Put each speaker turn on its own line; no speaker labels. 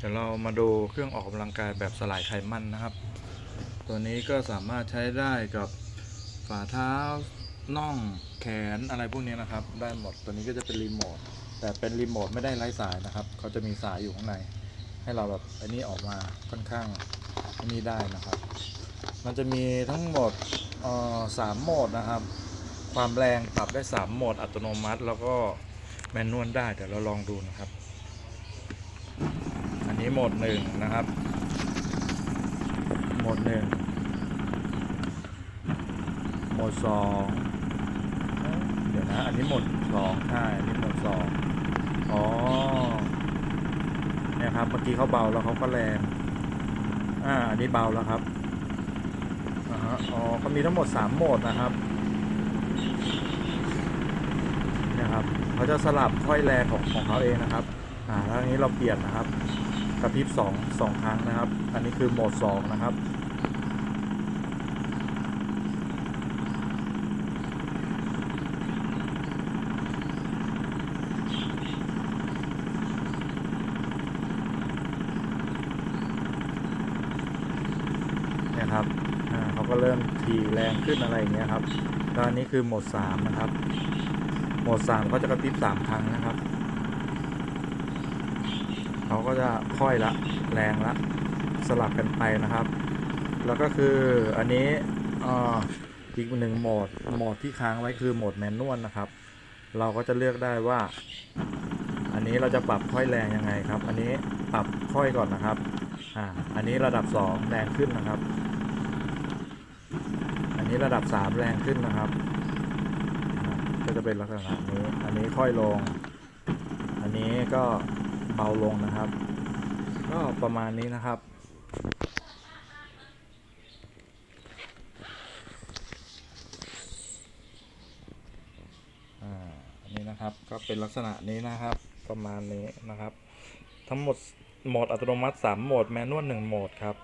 เดี๋ยวเรามาดูเครื่องออกกำลังกายแบบสลายไขมันนะครับ ตัวนี้ก็สามารถใช้ได้กับฝ่าเท้าน่องแขนอะไรพวกนี้นะครับ ได้หมดตัวนี้ก็จะเป็นรีโมทแต่เป็นรีโมทไม่ได้ไร้สายนะครับเขาจะมีสายอยู่ข้างใน ให้เราแบบอันนี้ออกมาค่อนข้างอันนี้ได้นะครับ มันจะมีทั้งหมดสามโหมดนะครับ ความแรงปรับได้ 3 โหมดอัตโนมัติ แล้วก็แมนนวลได้เดี๋ยวเราลองดูนะครับ นี้โหมดหนึ่งนะครับ โหมดหนึ่งโหมดสองเดี๋ยวนะ อันนี้โหมดสองใช่อันนี้โหมดสองอ๋อเนี่ยครับ เมื่อกี้เขาเบาแล้วเขาก็แรง อ่า อันนี้เบาแล้วครับอ๋อเขามีทั้งหมดสามโหมดนะครับเนี่ยครับเขาจะสลับค่อยแรงของของเขาเองนะครับ อ่าแล้วอันนี้เราเปลี่ยนนะครับ กระพริบสองสองครั้งนะครับ อันนี้คือโหมดสองนะครับเนี่ยครับอ่าเขาก็เริ่มทีแรงขึ้นอะไรอย่างเงี้ยครับแล้วอันนี้คือโหมดสามนะครับ โหมดสามก็จะกระพริบสามครั้งนะครับ เขาก็จะค่อยละแรงละสลับกันไปนะครับ แล้วก็คืออันนี้อ,อีกหนึ่งโหมดโหมดที่ค้างไว้คือโหมดแมนนวลนะครับ เราก็จะเลือกได้ว่า อันนี้เราจะปรับค่อยแรงยังไงครับ อันนี้ปรับค่อยก่อนนะครับอ่าอันนี้ระดับ 2 แรงขึ้นนะครับ อันนี้ระดับ 3 แรงขึ้นนะครับ ก็จะเป็นลักษณะนี้ อันนี้ค่อยลง อันนี้ก็ เบาลงนะครับ ก็ประมาณนี้นะครับ อ่าอันนี้นะครับ ก็เป็นลักษณะนี้นะครับ ประมาณนี้นะครับ ทั้งหมดโหมดอัตโนมัติ 3 โหมด แมนนวล1โหมดครับ